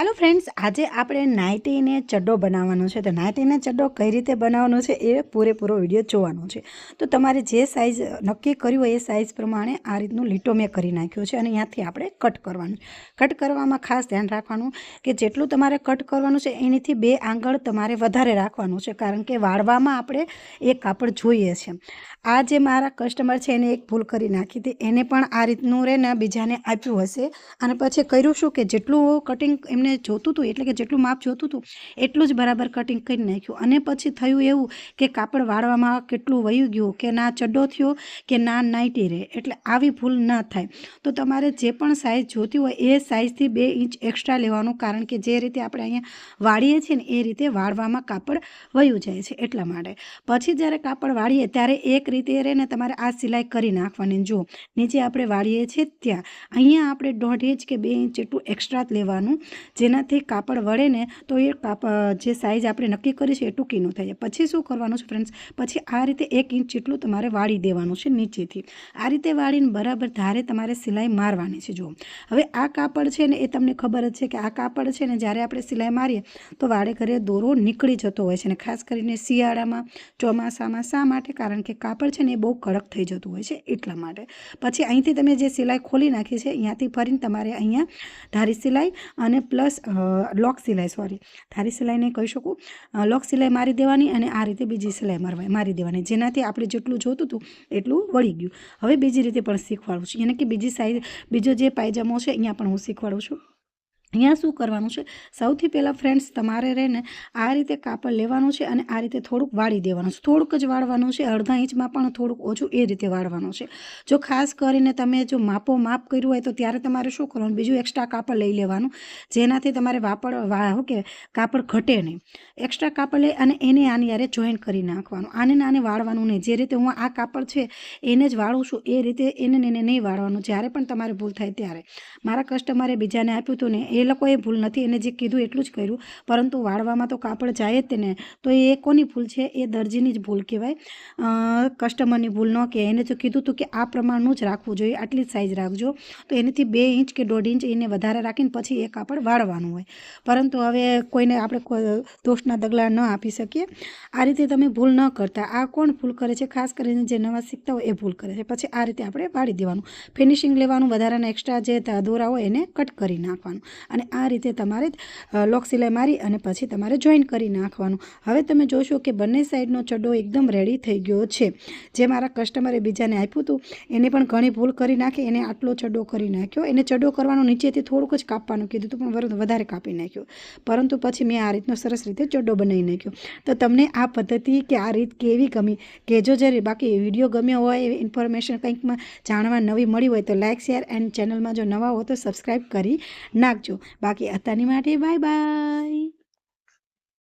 Hello friends આજે આપણે નાઇટીને ચડ્ડો બનાવવાનો છે. તો નાઇટીને ચડ્ડો કઈ રીતે બનાવવાનો છે એ પૂરેપૂરો વીડિયો જોવાનો છે. તો તમારે જે સાઇઝ નક્કી કર્યું હોય એ સાઇઝ પ્રમાણે આ રીતનું લીટો મેં કરી નાખ્યો છે અને અહીંયાથી આપણે કટ કરવાનું. કટ કરવામાં ખાસ ધ્યાન રાખવાનું કે જેટલું તમારે કટ કરવાનું છે એનીથી બે આંગળ તમારે વધારે રાખવાનું છે. કારણ કે વાળવામાં આપણે એ કાપડ જોઈએ છે. આ જે મારા કસ્ટમર છે એને એક ભૂલ કરી નાખી હતી. એને પણ આ રીતનું રહે ને બીજાને આપ્યું હશે. અને પછી કર્યું શું કે જેટલું કટિંગ એમને જોતું હતું એટલે કે જેટલું માપ જોતું હતું એટલું જ બરાબર કટિંગ કરી નાખ્યું. અને પછી થયું એવું કે કાપડ વાળવામાં કેટલું વયું ગયું, કે ના ચડ્ડો થયો, કે ના નાઇટી રહે એટલે આવી ભૂલ ના થાય. તો તમારે જે પણ સાઇઝ જોતી હોય, એ સાઇઝથી બે ઇંચ એક્સ્ટ્રા લેવાનું, કારણ કે જે રીતે આપણે અહીંયા વાળીએ છીએ ને, એ રીતે વાળવામાં કાપડ વયું જાય છે, એટલા માટે. પછી જ્યારે કાપડ વાળીએ, ત્યારે એક રીતે રહે ને તમારે આ સિલાઈ કરી નાખવાની. જો નીચે આપણે વાળીએ છીએ ત્યાં. અહીંયા આપણે દોઢ ઇંચ કે બે ઇંચ જેટલું એક્સ્ટ્રા લેવાનું જેનાથી કાપડ વળે ને તો એ કાપડ જે સાઇઝ આપણે નક્કી કરી છે એ ટૂંકીનું થાય પછી શું કરવાનું છે ફ્રેન્ડ્સ પછી આ રીતે એક ઇંચ જેટલું તમારે વાળી દેવાનું છે નીચેથી. આ રીતે વાળીને બરાબર ધારે તમારે સિલાઈ મારવાની છે, જુઓ. હવે આ કાપડ છે ને એ તમને ખબર જ છે કે આ કાપડ છે ને જ્યારે આપણે સિલાઈ મારીએ તો વાડે ઘરે દોરો નીકળી જતો હોય છે ને ખાસ કરીને શિયાળામાં, ચોમાસામાં શા માટે? કારણ કે કાપડ છે ને એ બહુ કડક થઈ જતું હોય છે એટલા માટે. પછી અહીંથી તમે જે સિલાઈ ખોલી નાખી છે, અહીંયાથી ફરીને તમારે અહીંયા ધારી સિલાઈ અને પ્લસ લોક સિલાઈ, સોરી. ધારી સિલાઈને કહી શકું? લોક સિલાઈ મારી દેવાની અને આ રીતે બીજી સિલાઈ મારવા, મારી દેવાની. જેનાથી આપણે જેટલું જોતું હતું, એટલું વળી ગયું. હવે બીજી રીતે પણ શીખવાડું છું. એને કે બીજી સાઈઝ બીજો જે પાયજામો છે, અહીંયા પણ હું શીખવાડું છું. અહીંયા શું કરવાનું છે? સૌથી પહેલાં ફ્રેન્ડ્સ તમારે રહીને આ રીતે કાપડ લેવાનું છે અને આ રીતે થોડુંક વાળી દેવાનું છે. થોડુંક જ વાળવાનું છે, અડધા ઇંચમાં પણ થોડુંક ઓછું એ રીતે વાળવાનું છે. જો ખાસ કરીને તમે જો માપો માપ કર્યું હોય તો ત્યારે તમારે શું કરવાનું? બીજું એક્સ્ટ્રા કાપડ લઈ લેવાનું. જેનાથી તમારે વાપડ શું કે કાપડ ઘટે નહીં. એક્સ્ટ્રા કાપડ લઈ અને એને આની યારે જોઈન કરી નાખવાનું. આને આને વાળવાનું નહીં. જે રીતે હું આ કાપડ છે એને જ વાળું છું, એ રીતે એને એને નહીં વાળવાનું. જ્યારે પણ તમારે ભૂલ થાય ત્યારે. મારા કસ્ટમરે બીજાને આપ્યું હતું ને, એ લોકોએ ભૂલ નથી એને જે કીધું એટલું જ કર્યું. પરંતુ વાળવામાં તો કાપડ જાય જ ને તો એ કોની ભૂલ છે? એ દરજીની જ ભૂલ કહેવાય. કસ્ટમરની ભૂલ ન કે એને જો કીધું હતું કે આ પ્રમાણનું જ રાખવું જોઈએ. આટલી સાઇઝ રાખજો. તો એનાથી બે ઇંચ કે દોઢ ઇંચ એને વધારે રાખીને પછી એ કાપડ વાળવાનું હોય. પરંતુ હવે કોઈને આપણે દોષના દગલા ન આપી શકીએ. આ રીતે તમે ભૂલ ન કરતા. આ કોણ ભૂલ કરે છે? ખાસ કરીને જે નવા શીખતા હોય એ ભૂલ કરે છે. પછી આ રીતે આપણે વાળી દેવાનું. ફિનિશિંગ લેવાનું, વધારાના એક્સ્ટ્રા જે દોરા હોય એને કટ કરી નાખવાનું. અને આ રીતે તમારે લોક સિલાઈ મારી અને પછી તમારે જોઈન કરી નાખવાનું. હવે તમે જોશો કે બંને સાઈડનો ચડ્ડો એકદમ રેડી થઈ ગયો છે. જે મારા કસ્ટમરે બીજાને આપ્યું હતું, એને પણ ઘણી ભૂલ કરી નાખી, એને આટલો ચડ્ડો કરી નાખ્યો. એને ચડ્ડો કરવાનો નીચેથી થોડુંક જ કાપવાનું કીધું હતું, પણ વધારે કાપી નાખ્યો. પરંતુ પછી મેં આ રીતનો સરસ રીતે ચડ્ડો બનાવી નાખ્યો. તો તમને આ પદ્ધતિ કે આ રીત કેવી ગમી કહેજો જ્યારે બાકી વીડિયો ગમ્યો હોય, એવી ઇન્ફોર્મેશન કંઈકમાં જાણવા નવી મળી હોય, તો લાઇક શેર એન્ડ ચેનલમાં જો નવા હો તો સબસ્ક્રાઈબ કરી નાખજો. બાકી અત્યારની માટે બાય બાય.